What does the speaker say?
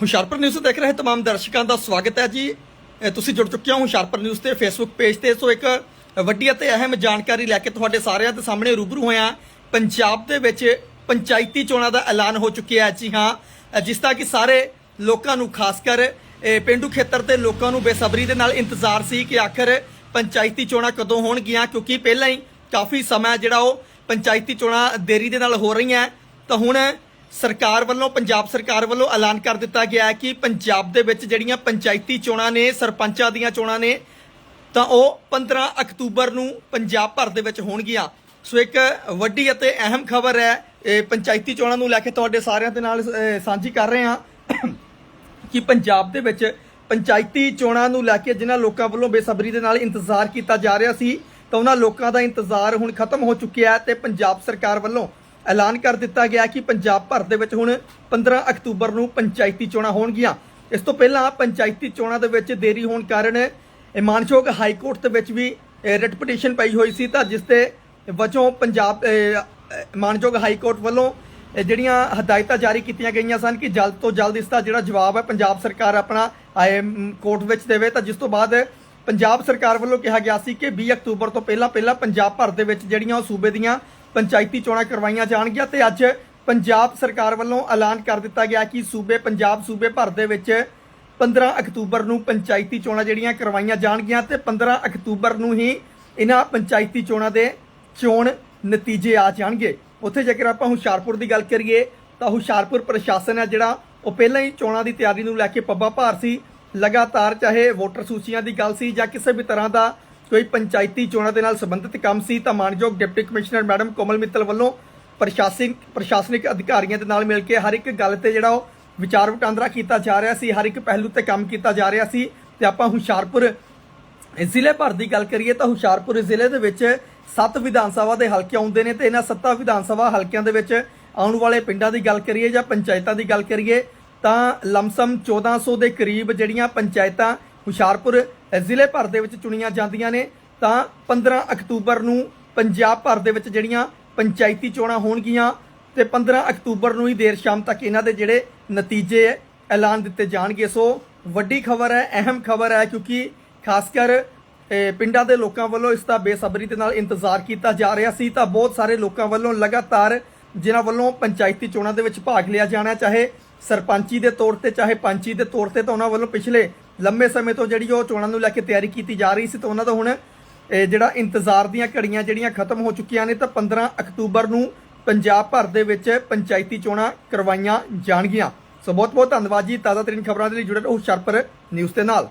Hoshiarpur news ਦੇਖ ਰਹੇ तमाम ਦਰਸ਼ਕਾਂ ਦਾ ਸਵਾਗਤ ਹੈ ਜੀ ਇਹ ਤੁਸੀਂ ਜੁੜ ਚੁੱਕੇ ਹੋ ਹੁਸ਼ਿਆਰਪੁਰ ਨਿਊਜ਼ ਤੇ ਫੇਸਬੁੱਕ ਪੇਜ ਤੇ ਸੋ ਇੱਕ ਵੱਡੀ ਅਤੇ ਅਹਿਮ ਜਾਣਕਾਰੀ ਲੈ ਕੇ ਤੁਹਾਡੇ ਸਾਰਿਆਂ ਦੇ ਸਾਹਮਣੇ ਰੂਬਰੂ ਹੋਇਆ ਪੰਜਾਬ ਦੇ ਵਿੱਚ ਪੰਚਾਇਤੀ ਚੋਣਾਂ ਦਾ ਐਲਾਨ ਹੋ ਚੁੱਕਿਆ ਹੈ ਜੀ ਹਾਂ ਜਿਸ ਦਾ ਕਿ ਸਾਰੇ ਲੋਕਾਂ ਨੂੰ ਖਾਸ ਕਰ ਇਹ ਪਿੰਡੂ ਖੇਤਰ ਦੇ ਲੋਕਾਂ ਨੂੰ ਬੇਸਬਰੀ ਦੇ ਨਾਲ ਇੰਤਜ਼ਾਰ ਸੀ ਕਿ ਆਖਰ ਪੰਚਾਇਤੀ ਚੋਣਾਂ ਕਦੋਂ ਹੋਣਗੀਆਂ ਕਿਉਂਕਿ ਪਹਿਲਾਂ ਹੀ ਕਾਫੀ ਸਮਾਂ ਜਿਹੜਾ ਉਹ ਪੰਚਾਇਤੀ ਚੋਣਾਂ ਦੇਰੀ ਦੇ ਨਾਲ ਹੋ ਰਹੀਆਂ ਤਾਂ ਹੁਣ ਸਰਕਾਰ ਵੱਲੋਂ, ਪੰਜਾਬ ਸਰਕਾਰ ਵੱਲੋਂ ਐਲਾਨ ਕਰ ਦਿੱਤਾ ਗਿਆ ਹੈ ਕਿ ਪੰਜਾਬ ਦੇ ਵਿੱਚ ਜਿਹੜੀਆਂ ਪੰਚਾਇਤੀ ਚੋਣਾਂ ਨੇ, ਸਰਪੰਚਾਂ ਦੀਆਂ ਚੋਣਾਂ ਨੇ, ਤਾਂ ਉਹ 15 ਅਕਤੂਬਰ ਨੂੰ ਪੰਜਾਬ ਭਰ ਦੇ ਵਿੱਚ ਹੋਣਗੀਆਂ। ਸੋ ਇੱਕ ਵੱਡੀ ਅਤੇ ਅਹਿਮ ਖਬਰ ਹੈ, ਇਹ ਪੰਚਾਇਤੀ ਚੋਣਾਂ ਨੂੰ ਲੈ ਕੇ ਤੁਹਾਡੇ ਸਾਰਿਆਂ ਦੇ ਨਾਲ ਸਾਂਝੀ ਕਰ ਰਹੇ ਹਾਂ ਕਿ ਪੰਜਾਬ ਦੇ ਵਿੱਚ ਪੰਚਾਇਤੀ ਚੋਣਾਂ ਨੂੰ ਲੈ ਕੇ ਜਿਨ੍ਹਾਂ ਲੋਕਾਂ ਵੱਲੋਂ ਬੇਸਬਰੀ ਦੇ ਨਾਲ ਇੰਤਜ਼ਾਰ ਕੀਤਾ ਜਾ ਰਿਹਾ ਸੀ, ਤਾਂ ਉਹਨਾਂ ਲੋਕਾਂ ਦਾ ਇੰਤਜ਼ਾਰ ਹੁਣ ਖਤਮ ਹੋ ਚੁੱਕਿਆ ਹੈ ਤੇ ਪੰਜਾਬ ਸਰਕਾਰ ਵੱਲੋਂ ਐਲਾਨ ਕਰ ਦਿੱਤਾ ਗਿਆ ਕਿ ਪੰਜਾਬ ਭਰ ਦੇ ਵਿੱਚ ਹੁਣ 15 ਅਕਤੂਬਰ ਨੂੰ ਪੰਚਾਇਤੀ ਚੋਣਾਂ ਹੋਣਗੀਆਂ। ਇਸ ਤੋਂ ਪਹਿਲਾਂ ਪੰਚਾਇਤੀ ਚੋਣਾਂ ਦੇ ਵਿੱਚ ਦੇਰੀ ਹੋਣ ਕਾਰਨ ਇਹ ਮਾਨਯੋਗ ਹਾਈ ਕੋਰਟ ਦੇ ਵਿੱਚ ਵੀ ਰਿਟ ਪਟੀਸ਼ਨ ਪਈ ਹੋਈ ਸੀ ਤਾਂ ਜਿਸ ਦੇ ਵਜੋਂ ਪੰਜਾਬ ਮਾਨਯੋਗ ਹਾਈ ਕੋਰਟ ਵੱਲੋਂ ਜਿਹੜੀਆਂ ਹਦਾਇਤਾਂ ਜਾਰੀ ਕੀਤੀਆਂ ਗਈਆਂ ਸਨ ਕਿ ਜਲਦ ਤੋਂ ਜਲਦ ਇਸ ਦਾ ਜਿਹੜਾ ਜਵਾਬ ਹੈ ਪੰਜਾਬ ਸਰਕਾਰ ਆਪਣਾ ਕੋਰਟ ਵਿੱਚ ਦੇਵੇ ਤਾਂ ਜਿਸ ਤੋਂ ਬਾਅਦ ਪੰਜਾਬ ਸਰਕਾਰ ਵੱਲੋਂ ਕਿਹਾ ਗਿਆ ਸੀ ਕਿ 20 ਅਕਤੂਬਰ ਤੋਂ ਪਹਿਲਾਂ ਪਹਿਲਾਂ ਪੰਜਾਬ ਭਰ ਦੇ ਵਿੱਚ ਜਿਹੜੀਆਂ ਉਹ ਸੂਬੇ ਦੀਆਂ ਪੰਚਾਇਤੀ ਚੋਣਾਂ ਕਰਵਾਈਆਂ ਜਾਣਗੀਆਂ ਤੇ ਅੱਜ ਪੰਜਾਬ ਸਰਕਾਰ ਵੱਲੋਂ ਐਲਾਨ ਕਰ ਦਿੱਤਾ ਗਿਆ ਕਿ ਸੂਬੇ ਪੰਜਾਬ ਸੂਬੇ ਭਰ ਦੇ ਵਿੱਚ 15 ਅਕਤੂਬਰ ਨੂੰ ਪੰਚਾਇਤੀ ਚੋਣਾਂ ਜਿਹੜੀਆਂ ਕਰਵਾਈਆਂ ਜਾਣਗੀਆਂ ਤੇ 15 ਅਕਤੂਬਰ ਨੂੰ ਹੀ ਇਹਨਾਂ ਪੰਚਾਇਤੀ ਚੋਣਾਂ ਦੇ ਚੋਣ ਨਤੀਜੇ ਆ ਜਾਣਗੇ। ਉੱਥੇ ਜੇਕਰ ਆਪਾਂ ਹੁਸ਼ਿਆਰਪੁਰ ਦੀ ਗੱਲ ਕਰੀਏ ਤਾਂ ਹੁਸ਼ਿਆਰਪੁਰ ਪ੍ਰਸ਼ਾਸਨ ਹੈ ਜਿਹੜਾ ਉਹ ਪਹਿਲਾਂ ਹੀ ਚੋਣਾਂ ਦੀ ਤਿਆਰੀ ਨੂੰ ਲੈ ਕੇ ਪੱਬਾ ਭਾਰ ਸੀ। ਲਗਾਤਾਰ ਚਾਹੇ ਵੋਟਰ ਸੂਚੀਆਂ ਦੀ ਗੱਲ ਸੀ ਜਾਂ ਕਿਸੇ ਵੀ ਤਰ੍ਹਾਂ ਦਾ ਕੋਈ ਪੰਚਾਇਤੀ ਚੋਣਾਂ ਦੇ ਨਾਲ ਸੰਬੰਧਿਤ ਕੰਮ ਸੀ, ਤਾਂ ਮਾਨਯੋਗ deputy commissioner madam Komal Mittal ਵੱਲੋਂ ਪ੍ਰਸ਼ਾਸਨਿਕ ਪ੍ਰਸ਼ਾਸਨਿਕ ਅਧਿਕਾਰੀਆਂ ਦੇ ਨਾਲ ਮਿਲ ਕੇ ਹਰ ਇੱਕ ਗੱਲ ਤੇ ਜਿਹੜਾ ਉਹ ਵਿਚਾਰ ਵਟਾਂਦਰਾ ਕੀਤਾ ਜਾ ਰਿਹਾ ਸੀ, ਹਰ ਇੱਕ ਪਹਿਲੂ ਤੇ ਕੰਮ ਕੀਤਾ ਜਾ ਰਿਹਾ ਸੀ। ਤੇ ਆਪਾਂ ਹੁਸ਼ਿਆਰਪੁਰ ਜ਼ਿਲ੍ਹੇ ਭਰ ਦੀ ਗੱਲ ਕਰੀਏ ਤਾਂ ਹੁਸ਼ਿਆਰਪੁਰ ਜ਼ਿਲ੍ਹੇ ਦੇ ਵਿੱਚ ਸੱਤ ਵਿਧਾਨ ਸਭਾ ਦੇ ਹਲਕੇ ਆਉਂਦੇ ਨੇ ਤੇ ਇਹਨਾਂ ਸੱਤਾਂ ਵਿਧਾਨ ਸਭਾ ਹਲਕਿਆਂ ਦੇ ਵਿੱਚ ਆਉਣ ਵਾਲੇ ਪਿੰਡਾਂ ਦੀ ਗੱਲ ਕਰੀਏ ਜਾਂ ਪੰਚਾਇਤਾਂ ਦੀ ਗੱਲ ਕਰੀਏ ਤਾਂ ਲਮਸਮ 1400 ਦੇ ਕਰੀਬ ਜਿਹੜੀਆਂ ਪੰਚਾਇਤਾਂ ਹੁਸ਼ਿਆਰਪੁਰ ਜ਼ਿਲ੍ਹੇ ਭਰ ਦੇ ਵਿੱਚ ਚੁਣੀਆਂ ਜਾਂਦੀਆਂ ਨੇ। ਤਾਂ 15 ਅਕਤੂਬਰ ਨੂੰ ਪੰਜਾਬ ਭਰ ਦੇ ਵਿੱਚ ਜਿਹੜੀਆਂ ਪੰਚਾਇਤੀ ਚੋਣਾਂ ਹੋਣਗੀਆਂ ਤੇ 15 ਅਕਤੂਬਰ ਨੂੰ ਹੀ ਦੇਰ ਸ਼ਾਮ ਤੱਕ ਇਹਨਾਂ ਦੇ ਜਿਹੜੇ ਨਤੀਜੇ ਐਲਾਨ ਦਿੱਤੇ ਜਾਣਗੇ। ਸੋ ਵੱਡੀ ਖਬਰ ਹੈ, ਅਹਿਮ ਖਬਰ ਹੈ, ਕਿਉਂਕਿ ਖਾਸ ਕਰ ਪਿੰਡਾਂ ਦੇ ਲੋਕਾਂ ਵੱਲੋਂ ਇਸ ਦਾ ਬੇਸਬਰੀ ਦੇ ਨਾਲ ਇੰਤਜ਼ਾਰ ਕੀਤਾ ਜਾ ਰਿਹਾ ਸੀ। ਤਾਂ ਬਹੁਤ ਸਾਰੇ ਲੋਕਾਂ ਵੱਲੋਂ ਲਗਾਤਾਰ ਜਿਨ੍ਹਾਂ ਵੱਲੋਂ ਪੰਚਾਇਤੀ ਚੋਣਾਂ ਦੇ ਵਿੱਚ ਭਾਗ ਲਿਆ ਜਾਣਾ, ਚਾਹੇ ਸਰਪੰਚੀ ਦੇ ਤੌਰ ਤੇ, ਚਾਹੇ ਪੰਚੀ ਦੇ ਤੌਰ ਤੇ, ਤਾਂ ਉਹਨਾਂ ਵੱਲੋਂ ਪਿਛਲੇ ਲੰਮੇ ਸਮੇਂ ਤੋਂ ਜਿਹੜੀ ਉਹ ਚੋਣਾਂ ਨੂੰ ਲੈ ਕੇ ਤਿਆਰੀ ਕੀਤੀ ਜਾ ਰਹੀ ਸੀ ਤਾਂ ਉਹਨਾਂ ਦਾ ਹੁਣ ਜਿਹੜਾ ਇੰਤਜ਼ਾਰ ਦੀਆਂ ਘੜੀਆਂ ਜਿਹੜੀਆਂ ਖਤਮ ਹੋ ਚੁੱਕੀਆਂ ਨੇ ਤਾਂ 15 ਅਕਤੂਬਰ ਨੂੰ ਪੰਜਾਬ ਭਰ ਦੇ ਵਿੱਚ ਪੰਚਾਇਤੀ ਚੋਣਾਂ ਕਰਵਾਈਆਂ ਜਾਣਗੀਆਂ। ਸੋ ਬਹੁਤ ਬਹੁਤ ਧੰਨਵਾਦ ਜੀ ਤਾਜ਼ਾ ਤਰੀਨ ਖਬਰਾਂ ਦੇ ਲਈ ਜੁੜੇ ਰਹੋ ਹੁਸ਼ਿਆਰਪੁਰ ਨਿਊਜ਼ ਦੇ ਨਾਲ।